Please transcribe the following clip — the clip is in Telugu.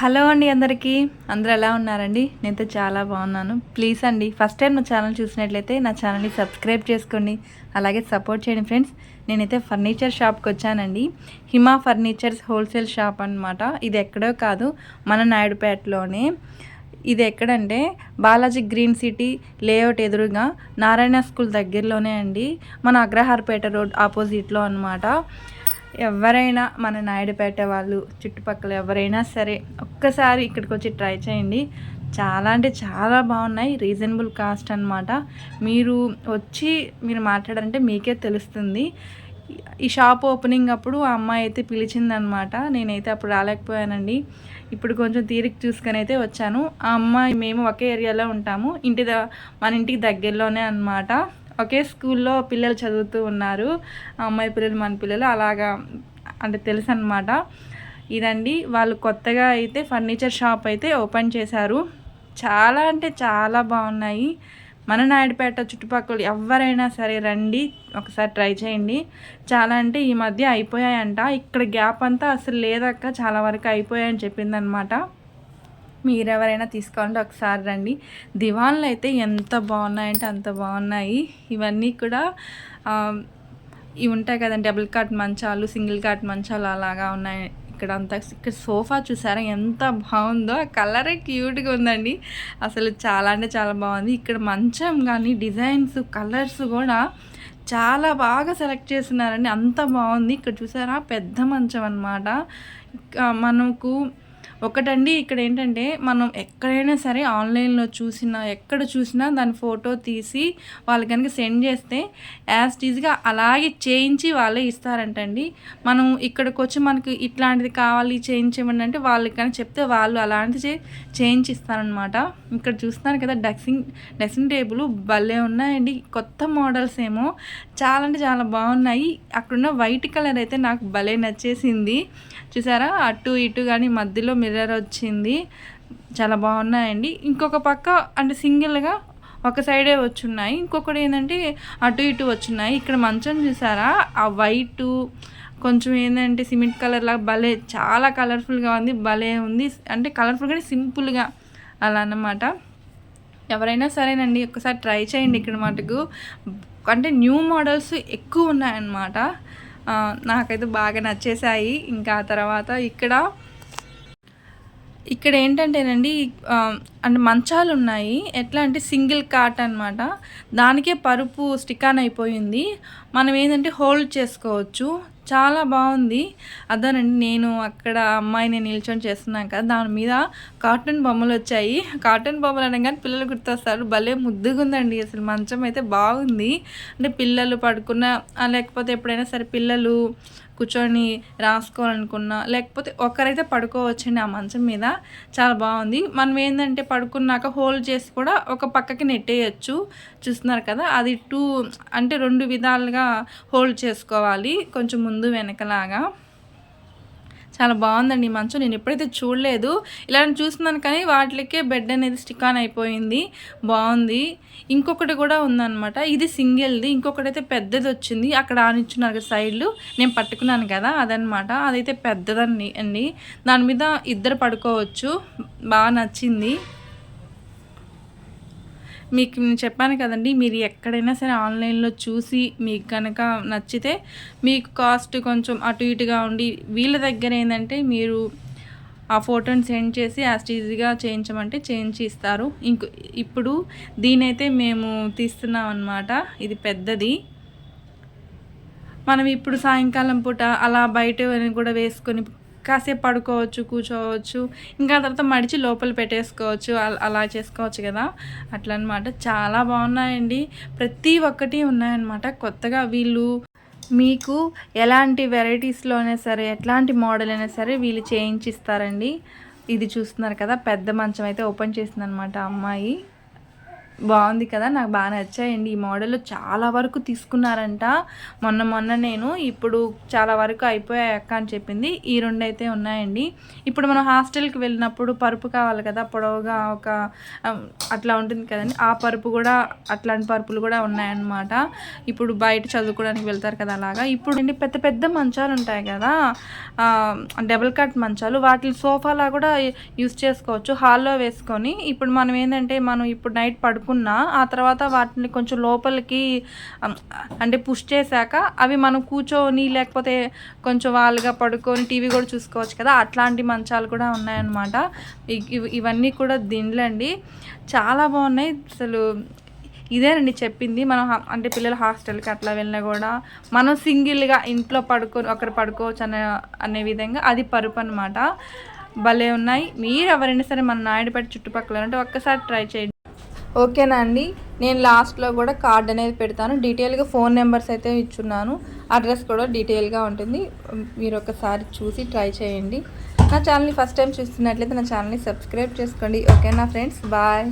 హలో అండి అందరికీ. అందరూ ఎలా ఉన్నారండి? నేనైతే చాలా బాగున్నాను. ప్లీజ్ అండి ఫస్ట్ టైం నా ఛానల్ చూసినట్లయితే నా ఛానల్ని సబ్స్క్రైబ్ చేసుకోండి. అలాగే సపోర్ట్ చేయండి ఫ్రెండ్స్. నేనైతే ఫర్నిచర్ షాప్కి వచ్చానండి. హిమా ఫర్నిచర్స్ హోల్సేల్ షాప్ అనమాట ఇది ఎక్కడో కాదు మన నాయుడుపేటలోనే. ఇది ఎక్కడంటే బాలాజీ గ్రీన్ సిటీ లేఅవుట్ ఎదురుగా నారాయణ స్కూల్ దగ్గరలోనే అండి. మన అగ్రహారపేట రోడ్ ఆపోజిట్లో అనమాట ఎవరైనా మన నాయుడుపేట వాళ్ళు చుట్టుపక్కల ఎవరైనా సరే ఒక్కసారి ఇక్కడికి వచ్చి ట్రై చేయండి. చాలా అంటే చాలా బాగున్నాయి. రీజనబుల్ కాస్ట్ అనమాట మీరు వచ్చి మీరు మాట్లాడారంటే మీకే తెలుస్తుంది. ఈ షాప్ ఓపెనింగ్ అప్పుడు ఆ అమ్మాయి అయితే పిలిచిందనమాట నేనైతే అప్పుడు రాలేకపోయానండి. ఇప్పుడు కొంచెం తీరిక చూసుకొని అయితే వచ్చాను. ఆ అమ్మాయి మేము ఒకే ఏరియాలో ఉంటాము. ఇంటి మన ఇంటికి దగ్గరలోనే అనమాట ఒకే స్కూల్లో పిల్లలు చదువుతూ ఉన్నారు. అమ్మాయి పిల్లలు మన పిల్లలు అలాగా అంటే తెలుసు అనమాట ఇదండి వాళ్ళు కొత్తగా అయితే ఫర్నిచర్ షాప్ అయితే ఓపెన్ చేశారు. చాలా అంటే చాలా బాగున్నాయి. మన నాయుడుపేట చుట్టుపక్కల ఎవరైనా సరే రండి ఒకసారి ట్రై చేయండి. చాలా అంటే ఈ మధ్య అయిపోయాయంట. ఇక్కడ గ్యాప్ అంతా అసలు లేదక్క చాలా వరకు అయిపోయాయని చెప్పిందనమాట మీరెవరైనా తీసుకోండి ఒకసారి రండి. దివాన్లు అయితే ఎంత బాగున్నాయంటే అంత బాగున్నాయి. ఇవన్నీ కూడా ఇవి ఉంటాయి కదండి డబుల్ కాట్ మంచాలు సింగిల్ కాట్ మంచాలు అలాగా ఉన్నాయి ఇక్కడ అంతా ఇక్కడ సోఫా చూసారా ఎంత బాగుందో ఆ కలరే క్యూట్గా ఉందండి. అసలు చాలా అంటే చాలా బాగుంది. ఇక్కడ మంచం కానీ డిజైన్స్ కలర్స్ కూడా చాలా బాగా సెలెక్ట్ చేస్తున్నారండి. అంత బాగుంది. ఇక్కడ చూసారా? పెద్ద మంచం అనమాట మనకు ఒకటండి ఇక్కడ ఏంటంటే మనం ఎక్కడైనా సరే ఆన్లైన్లో చూసినా ఎక్కడ చూసినా దాని ఫోటో తీసి వాళ్ళు కనుక సెండ్ చేస్తే యాజ్ ఈజ్గా అలాగే చేయించి వాళ్ళే ఇస్తారంటండి. మనం ఇక్కడికి వచ్చి మనకి ఇట్లాంటిది కావాలి చేయించమని అంటే వాళ్ళకి కానీ చెప్తే వాళ్ళు అలాంటిది చేయించి ఇస్తారనమాట ఇక్కడ చూస్తున్నారు కదా డ్రెస్సింగ్ డ్రెస్సింగ్ టేబుల్ భలే ఉన్నాయండి. కొత్త మోడల్స్ ఏమో చాలా అంటే చాలా బాగున్నాయి. అక్కడున్న వైట్ కలర్ అయితే నాకు భలే నచ్చేసింది. చూసారా? అటు ఇటు కానీ మధ్యలో మిర్రర్ వచ్చింది. చాలా బాగున్నాయండి. ఇంకొక పక్క అంటే సింగిల్గా ఒక సైడే వచ్చున్నాయి. ఇంకొకటి ఏంటంటే అటు ఇటు వచ్చున్నాయి. ఇక్కడ మంచం చూసారా? ఆ వైటు కొంచెం ఏంటంటే సిమెంట్ కలర్ లాగా భలే చాలా కలర్ఫుల్గా ఉంది భలే ఉంది. అంటే కలర్ఫుల్గా సింపుల్గా అలా అన్నమాట. ఎవరైనా సరేనండి ఒకసారి ట్రై చేయండి ఇక్కడ మటుకు. అంటే న్యూ మోడల్స్ ఎక్కువ ఉన్నాయన్నమాట. నాకైతే బాగా నచ్చేసాయి ఇంకా తర్వాత ఇక్కడ ఇక్కడ ఏంటంటేనండి అంటే మంచాలు ఉన్నాయి ఎట్లా అంటే సింగిల్ కాట్ అనమాట దానికే పరుపు స్టిక్ ఆన్ అయిపోయింది. మనం ఏంటంటే హోల్డ్ చేసుకోవచ్చు. చాలా బాగుంది. అదేనండి నేను అక్కడ అమ్మాయిని నిల్చొని చేస్తున్నాక దాని మీద కార్టూన్ బొమ్మలు వచ్చాయి. కార్టూన్ బొమ్మలు అనగానే పిల్లలు గుర్తొస్తారు భలే ముద్దుగా ఉందండి అసలు మంచం అయితే బాగుంది. అంటే పిల్లలు పడుకున్న లేకపోతే ఎప్పుడైనా సరే పిల్లలు కూర్చొని రాసుకోవాలనుకున్నా లేకపోతే ఒకరైతే పడుకోవచ్చండి ఆ మంచం మీద. చాలా బాగుంది. మనం ఏంటంటే పడుకున్నాక హోల్డ్ చేసి కూడా ఒక పక్కకి నెట్టేయచ్చు. చూస్తున్నారు కదా అది టూ అంటే రెండు విధాలుగా హోల్డ్ చేసుకోవాలి. కొంచెం ముందు వెనకలాగా. చాలా బాగుందండి ఈ మంచం. నేను ఎప్పుడైతే చూడలేదు ఇలా చూస్తున్నాను కానీ వాటికే బెడ్ అనేది స్టిక్ ఆన్ అయిపోయింది. బాగుంది. ఇంకొకటి కూడా ఉందన్నమాట. ఇది సింగిల్ది. ఇంకొకటి అయితే పెద్దది వచ్చింది. అక్కడ ఆనిచ్చున్నారు సైడ్లు. నేను పట్టుకున్నాను కదా అదనమాట అదైతే పెద్దదండి అండి. దాని మీద ఇద్దరు పడుకోవచ్చు. బాగా నచ్చింది. మీకు నేను చెప్పాను కదండి మీరు ఎక్కడైనా సరే ఆన్లైన్లో చూసి మీకు కనుక నచ్చితే మీకు కాస్ట్ కొంచెం అటు ఇటుగా ఉండి వీళ్ళ దగ్గర ఏంటంటే మీరు ఆ ఫోటోని సెండ్ చేసి యాజ్ ఈజీగా చేయించమంటే చేయించి ఇస్తారు. ఇంక ఇప్పుడు దీనైతే మేము తీస్తున్నాం అనమాట ఇది పెద్దది. మనం ఇప్పుడు సాయంకాలం పూట అలా బయట కూడా వేసుకొని కాసేపు పడుకోవచ్చు కూర్చోవచ్చు ఇంకా తర్వాత మడిచి లోపల పెట్టేసుకోవచ్చు అలా చేసుకోవచ్చు కదా. అట్లా అనమాట చాలా బాగున్నాయండి. ప్రతి ఒక్కటి ఉన్నాయన్నమాట. కొత్తగా వీళ్ళు మీకు ఎలాంటి వెరైటీస్లోనే సరే ఎట్లాంటి మోడల్ అయినా సరే వీళ్ళు చేయించిస్తారండి. ఇది చూస్తున్నారు కదా పెద్ద మంచం అయితే ఓపెన్ చేసిందనమాట అమ్మాయి. బాగుంది కదా నాకు బాగా నచ్చాయండి. ఈ మోడల్ చాలా వరకు తీసుకున్నారంట. మొన్న మొన్న నేను ఇప్పుడు చాలా వరకు అయిపోయాయి అక్క అని చెప్పింది. ఈ రెండు అయితే ఉన్నాయండి. ఇప్పుడు మనం హాస్టల్కి వెళ్ళినప్పుడు పరుపు కావాలి కదా పొడవుగా ఒక అట్లా ఉంటుంది కదండి. ఆ పరుపు కూడా అట్లాంటి పరుపులు కూడా ఉన్నాయన్నమాట. ఇప్పుడు బయట చదువుకోవడానికి వెళ్తారు కదా అలాగా. ఇప్పుడు అండి పెద్ద పెద్ద మంచాలు ఉంటాయి కదా డబుల్ కట్ మంచాలు. వాటిని సోఫాలా కూడా యూస్ చేసుకోవచ్చు హాల్లో వేసుకొని. ఇప్పుడు మనం ఏంటంటే మనం ఇప్పుడు నైట్ పడుకున్నా ఆ తర్వాత వాటిని కొంచెం లోపలికి అంటే పుష్ చేశాక అవి మనం కూర్చొని లేకపోతే కొంచెం వాళ్ళుగా పడుకొని టీవీ కూడా చూసుకోవచ్చు కదా అట్లాంటి మంచాలు కూడా ఉన్నాయన్నమాట. ఇవన్నీ కూడా దిండ్లండి చాలా బాగున్నాయి. అసలు ఇదేనండి చెప్పింది. మనం అంటే పిల్లలు హాస్టల్కి అట్లా వెళ్ళినా కూడా మనం సింగిల్గా ఇంట్లో పడుకొని ఒకరు పడుకోవచ్చు అనే అనే విధంగా అది పరుపు అనమాట భలే ఉన్నాయి. మీరు ఎవరైనా సరే మన నాయుడుపేట చుట్టుపక్కల ఉంటే ఒక్కసారి ట్రై చేయండి. ఓకేనా అండి? నేను లాస్ట్లో కూడా కార్డ్ అనేది పెడతాను. డీటెయిల్గా ఫోన్ నెంబర్స్ అయితే ఇచ్చున్నాను. అడ్రస్ కూడా డీటెయిల్గా ఉంటుంది. మీరు ఒకసారి చూసి ట్రై చేయండి. నా ఛానల్ని ఫస్ట్ టైం చూస్తున్నట్లయితే నా ఛానల్ని సబ్స్క్రైబ్ చేసుకోండి. ఓకేనా ఫ్రెండ్స్? బాయ్.